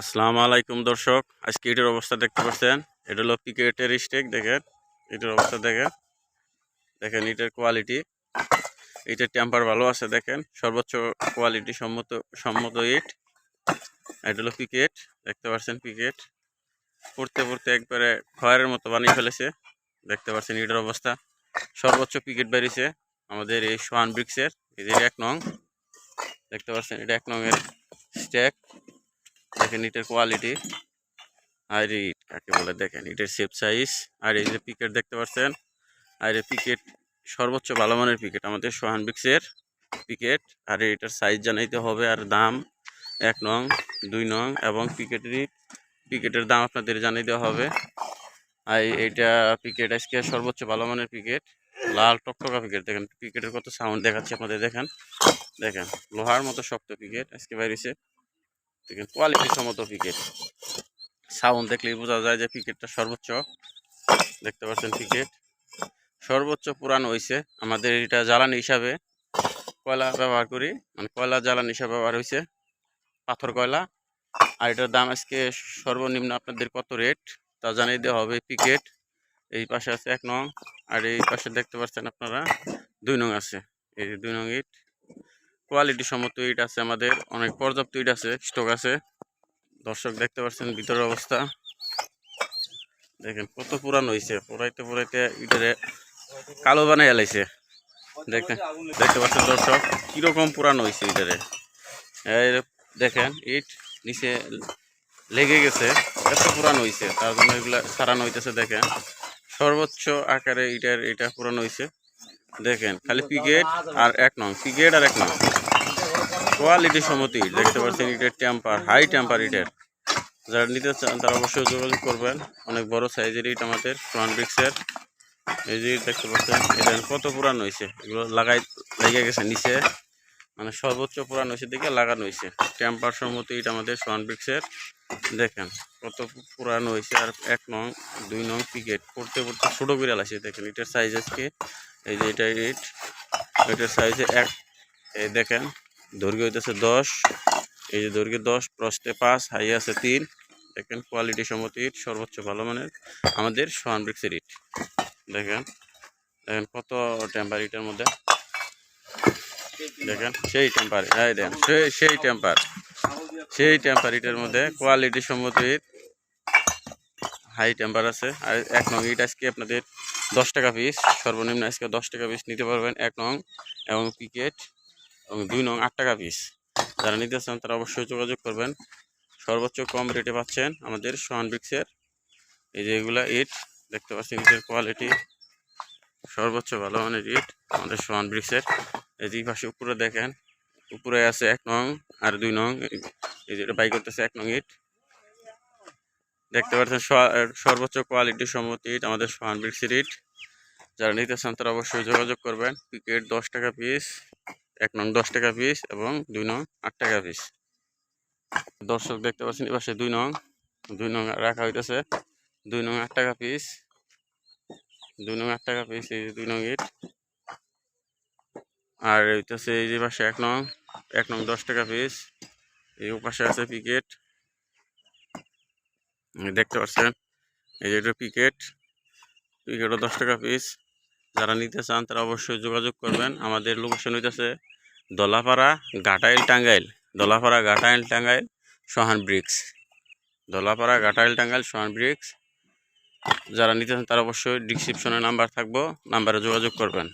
আসসালামু আলাইকুম দর্শক। আজকে এটার অবস্থা দেখতে পাচ্ছেন। এটা হলো পিকেটের স্টেক, দেখেন। এটার অবস্থা দেখেন। দেখেন, এটার কোয়ালিটি এটার টেম্পার ভালো আছে, দেখেন। সর্বোচ্চ কোয়ালিটি সম্মত সম্মত ইট এটা হলো পিকেট দেখতে পাচ্ছেন পিকেট পড়তে পড়তে একবারে খয়ের মতো বানিয়ে ফেলেছে। দেখতে পাচ্ছেন এটার অবস্থা। সর্বোচ্চ পিকেট বেরিয়েছে আমাদের এই সোয়ান ব্রিক্সের এদের এক নং। দেখতে পাচ্ছেন, এটা এক নংয়ের স্টেক। দেখেন এটার কোয়ালিটি আর ইট কাকে বলে দেখেন, এটার শেপ সাইজ আর এই যে পিকেট দেখতে পাচ্ছেন, আর এই পিকেট সর্বোচ্চ ভালো মানের পিকেট আমাদের সোহান বিক্সের পিকেট আর এটার সাইজ জানাইতে হবে, আর দাম এক নং, দুই নং, এবং পিকেটেরই পিকেটের দাম আপনাদের জানিয়ে দেওয়া হবে। আর এইটা পিকেট আজকে সর্বোচ্চ ভালো মানের পিকেট লাল টকটকা পিকেট দেখেন পিকেটের কত সাউন্ড দেখাচ্ছে আপনাদের, দেখেন দেখেন, লোহার মতো শক্ত পিকেট আজকে বাইরেছে। দেখেন কোয়ালিটি সম্মত পিকেট সাউন্ড দেখলেই বোঝা যায় যে পিকেটটা সর্বোচ্চ। দেখতে পাচ্ছেন পিকেট সর্বোচ্চ পুরান হয়েছে আমাদের এটা জ্বালানি হিসাবে কয়লা ব্যবহার করি। মানে কয়লা জ্বালানি হিসাবে ব্যবহার হয়েছে পাথর কয়লা। আর এটার দাম আজকে সর্বনিম্ন আপনাদের কত রেট তা জানিয়ে দেওয়া হবে পিকেট এই পাশে আছে এক নং। আর এই পাশে দেখতে পাচ্ছেন আপনারা, দুই নং আছে। এই দুই নং ইট। কোয়ালিটি সম্মত ইট আছে আমাদের, অনেক পর্যাপ্ত ইট আছে, স্টক আছে। দর্শক দেখতে পাচ্ছেন ভিতরের অবস্থা। দেখেন কত পুরান হয়েছে পুরাইতে পুরাইতে ইটের কালো বানাই এলাইছে দেখেন, দেখতে পাচ্ছেন দর্শক, কীরকম পুরান হয়েছে ইটারে। দেখেন, ইট নিচে লেগে গেছে, এত পুরান হয়েছে তার জন্য এগুলা সারানো হইতেছে, দেখেন। সর্বোচ্চ আকারে ইটার এটা পুরানো হয়েছে দেখেন, খালি পিকেট আর এক নং পিকেট আর এক নং। কোয়ালিটি সম্মতি ইট দেখতে পাচ্ছেন ইটের টেম্পার হাই টেম্পার ইটের যারা নিতে চান, তারা অবশ্যই যোগাযোগ করবেন। অনেক বড় সাইজের ইট আমাদের ফ্রন্ট ব্রিক্সের এই যে দেখতে পাচ্ছেন, এটা কত পুরান হয়েছে এগুলো লাগাই, লেগে গেছে নিচে। মানে সর্বোচ্চ পুরান হয়েছে দিকে লাগানো হয়েছে টেম্পার সম্মতি ইট আমাদের ফ্রন্ট ব্রিক্সের দেখেন, কত পুরান হয়েছে আর এক নং, দুই নং পিকেট পড়তে পড়তে ছোটো বিড়াল আছে দেখেন ইটের সাইজ আজকে, এই যে এটা ইট এটার সাইজে এক। এই দেখেন দৈর্ঘ্য হইতেছে দশ। এই যে দৈর্ঘ্য দশ প্রস্তে পাঁচ হাই আছে তিন। দেখেন কোয়ালিটি সম্মত ইট, সর্বোচ্চ ভালো মানের আমাদের সোয়ান ব্রিক্সের ইট। দেখেন দেখেন কত টেম্পার ইটের মধ্যে। দেখেন, সেই টেম্পার, এই দেখেন, সেই সেই টেম্পার সেই টেম্পার ইটের মধ্যে কোয়ালিটি সম্মত হাই টেম্পার আছে। আর এক নং ইট আজকে আপনাদের দশ টাকা পিস সর্বনিম্ন আজকে দশ টাকা পিস নিতে পারবেন এক নং এবং পিকেট এবং দুই নং আট টাকা পিস যারা নিতে চান তারা অবশ্যই যোগাযোগ করবেন। সর্বোচ্চ কম রেটে পাচ্ছেন আমাদের সোহান ব্রিক্সের এই যে এগুলা ইট দেখতে পাচ্ছেন ইটের কোয়ালিটি সর্বোচ্চ ভালো মানের ইট আমাদের সোহান ব্রিক্সের এই যে পাশে উপরে দেখেন, উপরে আছে এক নং আর দুই নং। এই যে বাই করতেছে এক নং ইট দেখতে পাচ্ছেন সর্বোচ্চ কোয়ালিটি সম্মত ইট আমাদের সোহান ব্রিক্সের ইট যারা নিতে চান তারা অবশ্যই যোগাযোগ করবেন। পিকেট দশ টাকা পিস এক নং দশ টাকা পিস এবং দুই নং আট টাকা পিস দর্শক দেখতে পাচ্ছেন, এপাশে দুই নং দুই নং রাখা হইতেছে। দুই নং আট টাকা পিস দুই নং আট টাকা পিস এই যে দুই নং ইট। আর হইতেছে এই যে পাশে এক নং এক নং দশ টাকা পিস এই পাশে আছে পিকেট দেখতে পাচ্ছেন, এই যে এটা পিকেট পিকেটও দশ টাকা পিস যারা নিতে চান তারা অবশ্যই যোগাযোগ করবেন। আমাদের লোকেশন হইতেছে দলাপাড়া ঘাটাইল টাঙ্গাইল। দলাপাড়া ঘাটাইল টাঙ্গাইল, সোহান ব্রিক্স। দলাপাড়া ঘাটাইল টাঙ্গাইল, সোহান ব্রিক্স। যারা নিতে চান তারা অবশ্যই ডিসক্রিপশনে নাম্বার থাকব নাম্বারে যোগাযোগ করবেন।